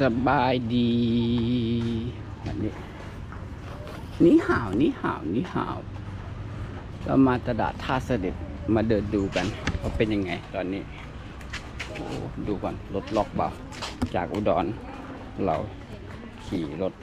สบายดีวันนี้นี่ห่าวนี่ห่าวนี่ห่าวเรามาตลาดท่าเสด็จมาเดินดูกันว่าเป็นยังไงตอนนี้ดูก่อนรถล็อกเปล่าจากอุดร เราขี่รถ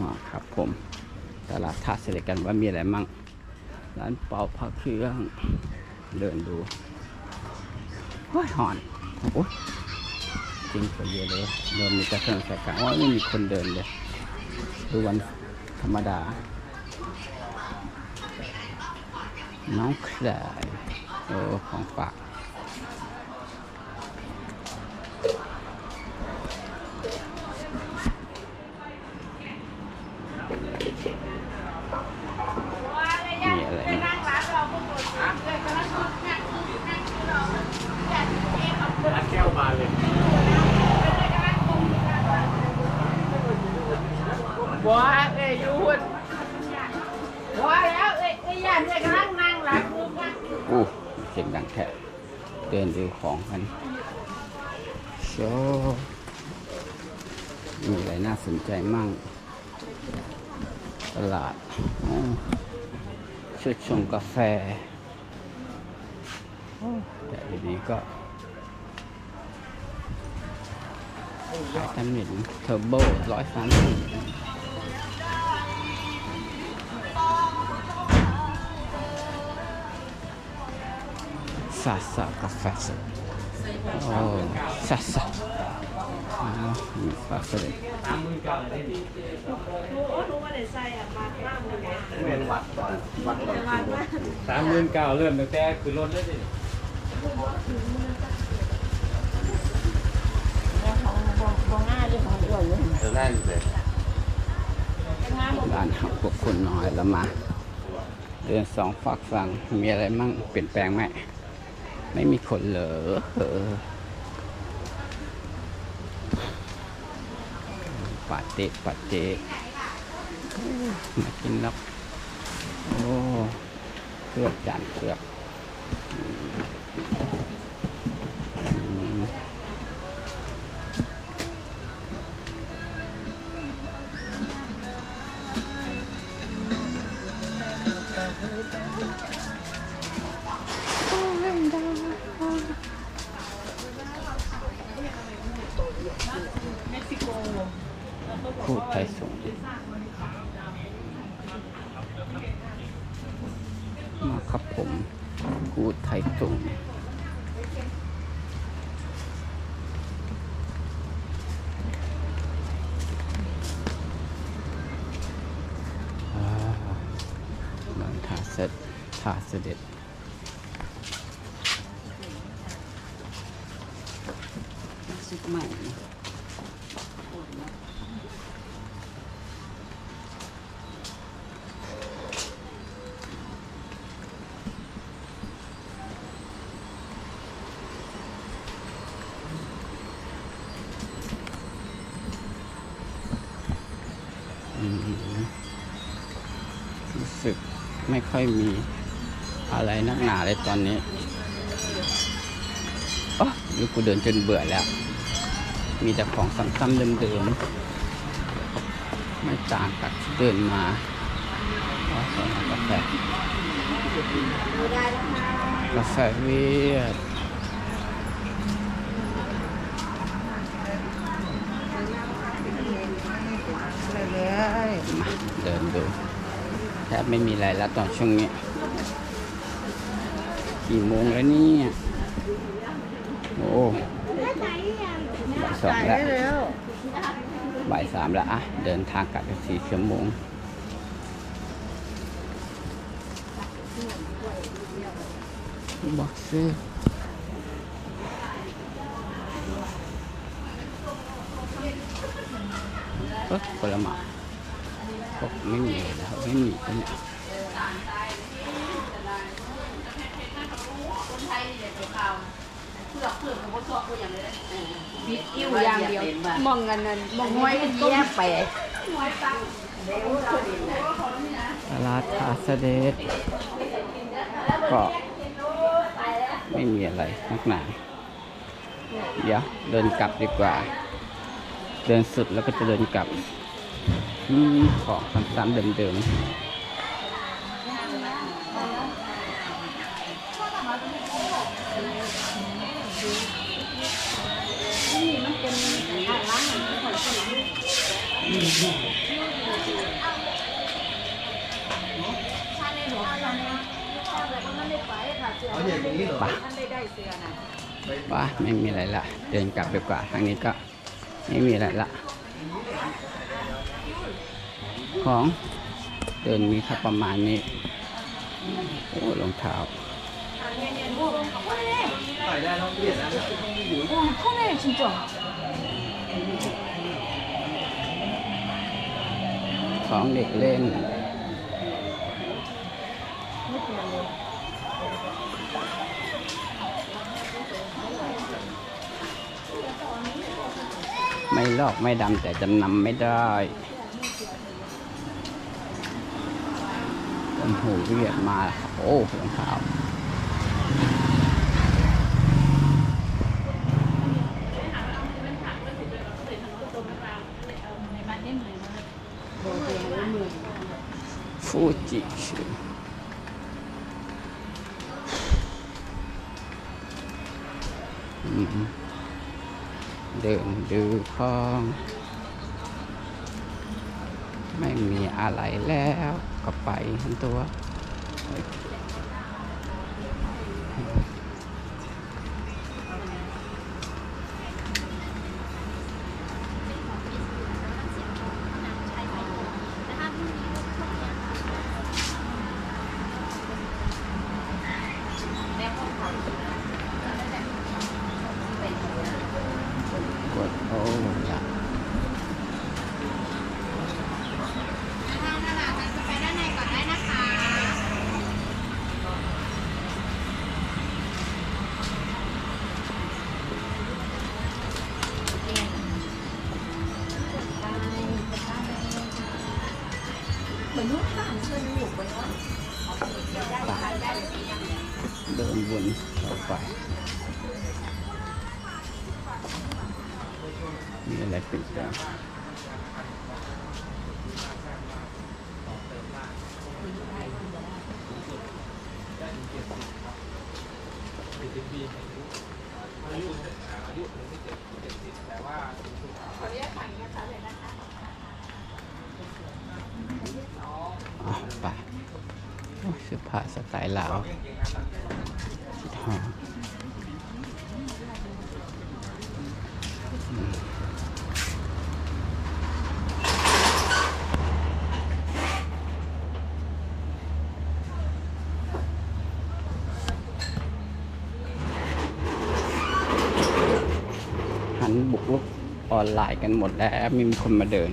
มาครับผม ตลาดท่าเสด็จกันว่ามีอะไรมั่งร้านเป่าพระเครื่องเดินดู โอ้ยหอนโอ้ยจริงกว่าเยอะเลยเดินมีแต่เทืองใส่กลางว่าไม่มีคนเดินเลยดูวันธรรมดา น้องแคลโอ้ของฝาก มีอะไรนะ ร้านแก้วบานเลย บัวเอ้ยอยูหุ่นบัวแล้วเอ้ยเอ้ยยันเอ้ยกำลังนั่งหลับอยู่กัน อู้เสียงดังแค่เดินดูของกันโชว์มีอะไรน่าสนใจมั่ง ตลาดชุดชงกาแฟ แต่ทีนี้ก็ขายตำหนิเทอร์โบร้อยสามสิบ ซาซากาแฟสดโอ้ซาซาอ๋อมีฝากเสามหมื่นเก้าได้ดีเป็นวัดก่อสามหมื่นเก้าเริ่มตั้งแต่คือรถเลยดิของง่ายเลยของอ้วยเออนั่นเลยร้านหักพวกคนน้อยแล้วมา เดินสองฝักฝั่งมีอะไรมั่งเปลี่ยนแปลงไหม ไม่มีคนเหรอเออปาเตะปาเตะมากินแล้วโอ้เกลือบจานเกลือบ พูดไทยสูงมาครับผมพูดไทยสูงอ่าร้านท่าเสด็จทาเสด็จสุด ใหม่รู้สึกไม่ค่อยมีอะไรนักหนาเลยตอนนี้อ๋อหรือกูเดินจนเบื่อแล้ว มีแต่ของซ้ำๆเดิมๆไม่ต่างกับเดินมาอ๋อขอกาแฟกาแฟเวียดเลยมาเดินดูแทบไม่มีอะไรแล้วตอนช่วงนี้กี่โมงแล้วเนี่ยโอ้ สองแล้วแล้วบ่ายสามแล้วอะเดินทางกลับอีกสี่ชั่วโมงบอกซื้อเออผลไม้บอกไม่มีแล้วไม่มีก็เนี่ย บิดอิ่วอย่างเดียวมองกันนั่นมองห้อยเยี่ยไปตลาดท่าเสด็จก็ไม่มีอะไรนักหนาเดี๋ยวเดินกลับดีกว่า เดินสุดแล้วก็จะเดินกลับอืมของซ้ำๆเดิมๆ ปะว่าไม่มีอะไรละเดินกลับดีกว่าทางนี้ก็ไม่มีอะไรละของเดินมีแค่ประมาณนี้ โอ้รองเท้า 와 편해 진짜 ของเด็กเล่น ไม่ลอกไม่ดำแต่จำนำไม่ได้โอ้โหเรียกมาแล้วครับโอ้รองเท้า เดินดูคลอง ไม่มีอะไรแล้วก็ไปทั้งตัว เดินวนต่อไปมีอะไรเป็นกันแปลงอ๋อไปโอ้ยเสื้อ ลาวสีทอหันบุกลุกออนไลน์กันหมดแล้วไมมีคนมาเดิน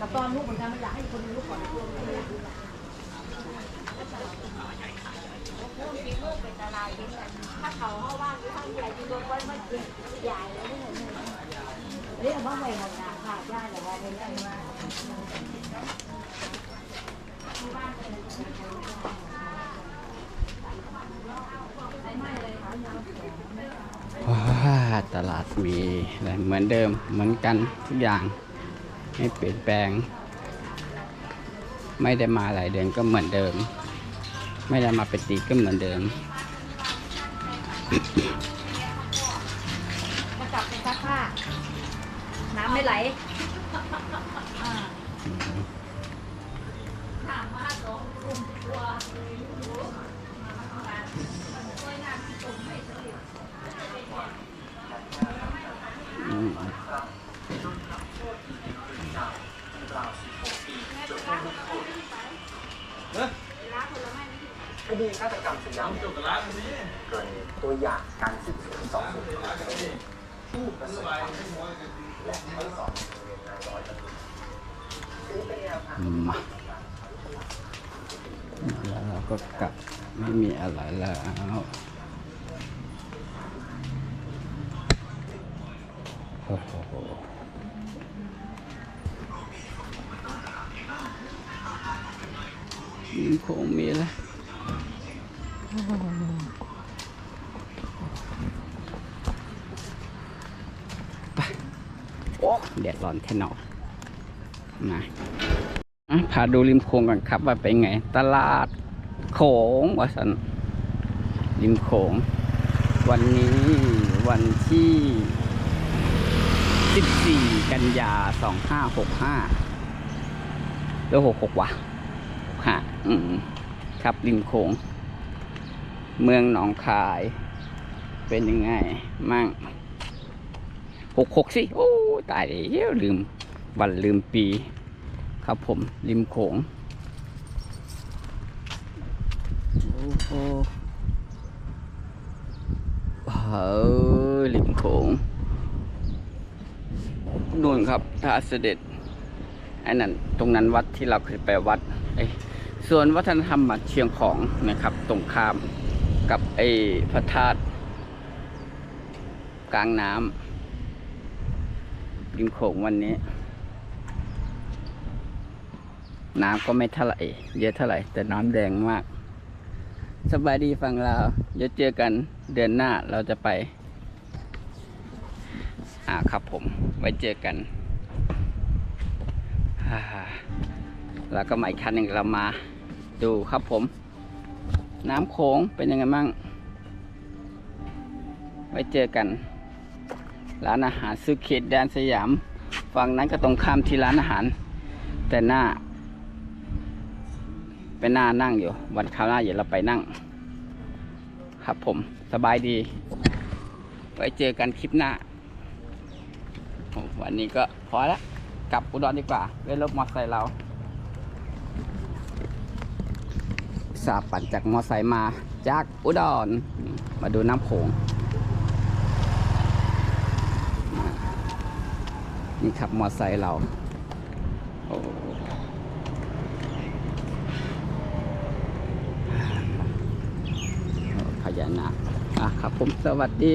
มาปไหนเนี่ยคันสองคนพวกมันเอากันโลดน่ะถ้าบักไรอาบช้านี่ถือว่านะกับตอนลูกเหมือนกันไม่อยากให้คนลูกก่อนเรียกว่าไม่หมดนะขาดย่าหรือว่าเป็นอะไรมาว้าตลาดมีอะไรเหมือนเดิมเหมือนกันทุกอย่าง ไม่เปลี่ยนแปลง ไม่ได้มาหลายเดือนก็เหมือนเดิม ไม่ได้มาเป็นตีก็เหมือนเดิมมาจับเป็นซักผ้าน้ำไม่ไหลอืม ดีฆาตกรรมสยามเกิดตัวอย่างการสืบสวนสอบสวนผู้ประสบความสำเร็จและทั้งสองเป็นนายร้อยตำรวจนี่เป็นแนวทางมาแล้วเราก็กลับไม่มีอะไรแล้วโอ้โหมันคงมีแล้ว โอ้แดดร้อนแค่หนอนะอะพาดูริมโขงก่อนครับว่าเป็นไง ตลาดโขงวสันริมโขง วันนี้วันที่ 14 กันยา 2565หรือ66วะ65อืม ครับริมโขง เมืองหนองคาย เป็นยังไง มั่ง66สิโอ้ตายแล้วลืม วันลืมปี ครับผมริมโขงโอ้โหเฮ้ยริมโขงนู่นครับท่าเสด็จไอ้นั่นตรงนั้นวัดที่เราเคยไปวัดไอ้ส่วนวัฒนธรรมเชียงของนะครับ ตรงข้าม กับไอ้พระธาตุกลางน้ำริมโขงวันนี้ น้ำก็ไม่เท่าไหร่เยอะเท่าไหร่ แต่น้ำแดงมาก สบายดีฟังเราเดี๋ยวเจอกันเดือนหน้าเราจะไป อ่าครับผม ไว้เจอกันอ่าแล้วก็มาอีกคันหนึ่งเรามาดูครับผม น้ำโขงเป็นยังไงบ้างไว้เจอกัน ร้านอาหารซื้อเขตแดนสยาม ฝั่งนั้นก็ตรงข้ามที่ร้านอาหาร แต่หน้า เป็นหน้านั่งอยู่ วันคราวหน้าเดี๋ยวเราไปนั่ง ครับผมสบายดี ไว้เจอกันคลิปหน้า วันนี้ก็พอละกลับอุดรดีกว่าด้วยรถมอเตอร์ไซค์เรา สาปั่นจากมอไซค์มาจากอุดร มาดูน้ำโขงนี่ขับมอไซค์เราขยันนะอะครับผมสวัสดี